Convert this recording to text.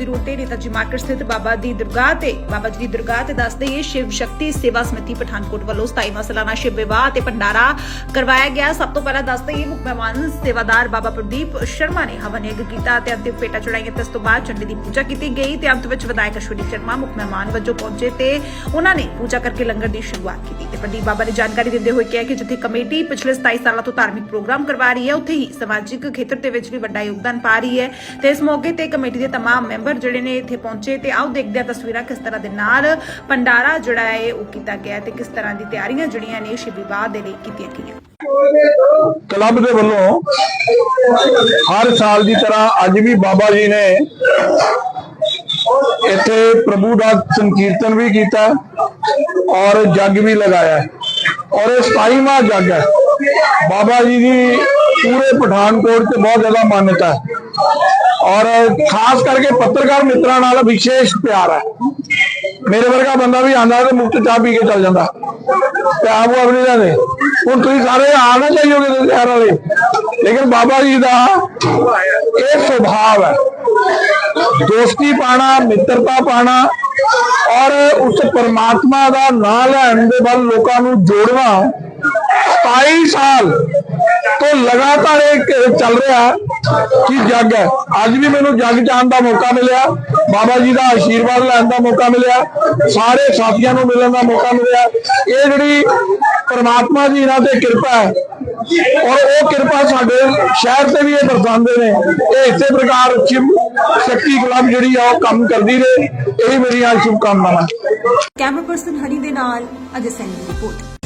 ਉੱਤੇ ਨੇਤਾਜੀ ਮਾਰਕੀਟ ਸਥਿਤ ਬਾਬਾ ਦੀ ਦਰਗਾਹ ਤੇ ਬਾਬਾ ਜੀ ਦੀ ਦਰਗਾਹ ਤੇ ਦੱਸਦੇ ਇਹ ਸ਼ਿਵ ਸ਼ਕਤੀ ਸੇਵਾ ਸਮਿਤੀ ਪਠਾਨਕੋਟ ਵੱਲੋਂ 27ਵਾਂ ਸਾਲਾਨਾ ਸ਼ਿਵ ਵਿਵਾਹ ਤੇ ਭੰਡਾਰਾ ਕਰਵਾਇਆ ਗਿਆ ਸਭ ਤੋਂ ਪਹਿਲਾਂ ਦੱਸਦੇ ਇਹ ਮੁੱਖ ਮਹਿਮਾਨ ਸੇਵਾਦਾਰ ਬਾਬਾ ਪ੍ਰਦੀਪ ਸ਼ਰਮਾ ਨੇ ਹਵਨ ਯੱਗ ਕੀਤਾ ਤੇ ਅੰਤਿਮ ਭੇਟਾ ਚੜਾਈਆਂ ਤੇ ਇਸ ਤੋਂ ਬਾਅਦ ਚੰਡੀ ਦੀ ਪੂਜਾ ਕੀਤੀ ਗਈ ਤੇ ਅੰਤ ਵਿੱਚ ਵਿਧਾਇਕ ਅਸ਼ਵਨੀ ਸ਼ਰਮਾ ਮੁੱਖ ਮਹਿਮਾਨ ਵਜੋਂ ਪਹੁੰਚੇ ਤੇ ਉਹਨਾਂ ਨੇ ਪੂਜਾ ਕਰਕੇ ਲੰਗਰ ਦੀ ਸ਼ੁਰੂਆਤ ਕੀਤੀ ਤੇ ਪ੍ਰਦੀਪ ਬਾਬਾ ਨੇ ਜਾਣਕਾਰੀ ਦਿੰਦੇ ਹੋਏ ਕਿਹਾ ਕਿ ਜਿੱਥੇ ਕਮੇਟੀ ਪਿਛਲੇ 27 ਸਾਲਾਂ ਤੋਂ ਧਾਰਮਿਕ ਪ੍ਰੋਗਰਾਮ ਕਰਵਾ ਰਹੀ ਹੈ ਉੱਥੇ ਹੀ ਸਮਾਜਿਕ ਖੇਤਰ ਦੇ ਵਿੱਚ ਵੀ ਵੱਡਾ ਯੋਗਦਾਨ ਪਾ ਰਹੀ ਹੈ ਤੇ ਇਸ ਮੌਕੇ ਤੇ ਕਮੇਟੀ ਦੇ तमाम ਮੈਂਬਰ ਜਿਹੜੇ ਨੇ ਇੱਥੇ ਪਹੁੰਚੇ ਤੇ ਆਓ ਦੇਖਦੇ ਹਾਂ ਤਸਵੀਰਾਂ ਕਿਸ ਤਰ੍ਹਾਂ ਦੇ ਨਾਲ ਭੰਡਾਰਾ ਜਿਹੜਾ ਹੈ ਉਹ ਕੀਤਾ ਗਿਆ ਤੇ ਕਿਸ ਤਰ੍ਹਾਂ ਦੀ ਤਿਆਰੀਆਂ ਜਿਹੜੀਆਂ ਨੇ ਸ਼ਿਵ ਵਿਵਾਹ ਦੇ ਲਈ ਕੀਤੀਆਂ ਗਈਆਂ। ਕਲੱਬ ਦੇ ਵੱਲੋਂ ਹਰ ਸਾਲ ਦੀ ਤਰ੍ਹਾਂ ਅੱਜ ਵੀ ਬਾਬਾ ਜੀ ਨੇ ਇੱਥੇ ਪ੍ਰਭੂ ਦਾ ਸੰਕੀਰਤਨ ਵੀ ਕੀਤਾ ਔਰ ਜੱਗ ਵੀ ਲਗਾਇਆ ਔਰ ਇਹ 27ਵਾਂ ਜੱਗ ਹੈ। ਬਾਬਾ ਜੀ ਦੀ ਪੂਰੇ ਪਠਾਨਕੋਟ 'ਚ ਬਹੁਤ ਜ਼ਿਆਦਾ ਮਾਨਤਾ ਹੈ। ਔਰ ਖਾਸ ਕਰਕੇ ਪੱਤਰਕਾਰ ਮਿੱਤਰਾਂ ਨਾਲ ਵਿਸ਼ੇਸ਼ ਪਿਆਰ ਹੈ। ਮੇਰੇ ਵਰਗਾ ਬੰਦਾ ਵੀ ਆਂਦਾ ਤੇ ਮੁਫਤ ਚਾਹ ਪੀ ਕੇ ਚੱਲ ਜਾਂਦਾ। ਤੇ ਆਪ ਉਹ ਆਪਣੀ ਜਾਂਦੇ ਹੁਣ ਤੁਸੀਂ ਸਾਰੇ ਆਣਾ ਚਾਹੀਓਗੇ ਤੇ ਸ਼ਹਿਰ ਵਾਲੇ। ਲੇਕਿਨ ਬਾਬਾ ਜੀ ਦਾ ਇਹ ਸੁਭਾਅ ਹੈ। ਦੋਸਤੀ ਪਾਣਾ, ਮਿੱਤਰਤਾ ਪਾਣਾ ਔਰ ਉਸ ਪਰਮਾਤਮਾ ਦਾ ਨਾਮ ਲੈਣ ਦੇ ਵੱਲ ਲੋਕਾਂ ਨੂੰ ਜੋੜਨਾ 27 ਸਾਲ ਤੋਂ ਲਗਾਤਾਰ ਇਹ ਚੱਲ ਰਿਹਾ। ਕਿ ਜੱਗ ਹੈ? ਅੱਜ ਵੀ ਮੈਨੂੰ ਜੱਗ ਜਾਣ ਦਾ ਮੌਕਾ ਮਿਲਿਆ। ਬਾਬਾ ਜੀ ਦਾ ਆਸ਼ੀਰਵਾਦ ਲੈਣ ਦਾ ਮੌਕਾ ਮਿਲਿਆ। ਸਾਰੇ ਸਾਥੀਆਂ ਨੂੰ ਮਿਲਣ ਦਾ ਮੌਕਾ ਮਿਲਿਆ। ਇਹ ਜਿਹੜੀ ਪਰਮਾਤਮਾ ਦੀ ਇਹਨਾਂ ਤੇ ਕਿਰਪਾ ਹੈ, ਔਰ ਉਹ ਕਿਰਪਾ ਸਾਡੇ ਸ਼ਹਿਰ ਤੇ ਵੀ ਇਹ ਦਰਸਾਉਂਦੇ ਨੇ। ਇਹ ਇਸੇ ਪ੍ਰਕਾਰ ਸ਼ਿਵ ਸ਼ਕਤੀ ਕਲੱਬ ਜਿਹੜੀ ਆ, ਉਹ ਕੰਮ ਕਰਦੀ ਰਹੇ। ਇਹ ਮੇਰੀਆਂ ਸ਼ੁਭ ਕਾਮਨਾਵਾਂ ਕੈਮਰਾ ਪਰਸਨ ਹਰੀ ਦੇ ਨਾਲ ਅਜੇ ਸੈਨੀ ਰਿਪੋਰਟ।